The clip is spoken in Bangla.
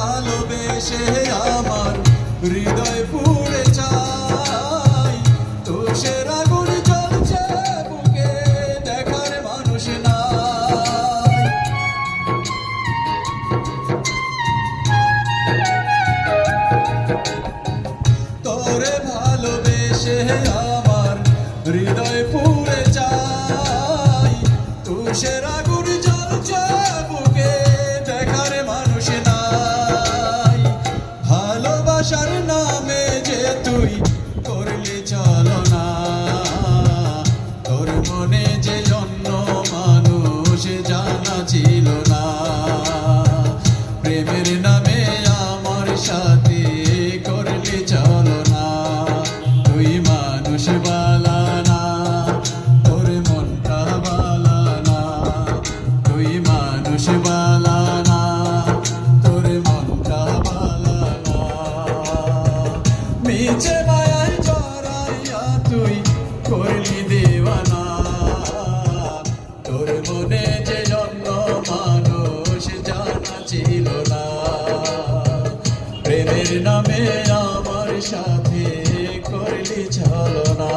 ভালোবেসে আমার হৃদয় পুড়ে চাই তো সে চলছে, বুকে দেখার মানুষ তোরে ভালোবেসে আমার হৃদয় পুড়ে চাই তো সে নামে যে তুই করলি চলনা। তোর মনে যে জন্য মানুষ জানা ছিল না। প্রেমের নামে আমার সাথে করলি চলনা। তুই মানুষ বালানা, তোর মনটা বালানা। তুই মানুষ বালানা মিছে মায়ায় করলি দেওয়ানা। তোর মনে যে জন্য মানুষ জানা ছিল না। প্রেমের নামে আমার সাথে করলি ছলনা।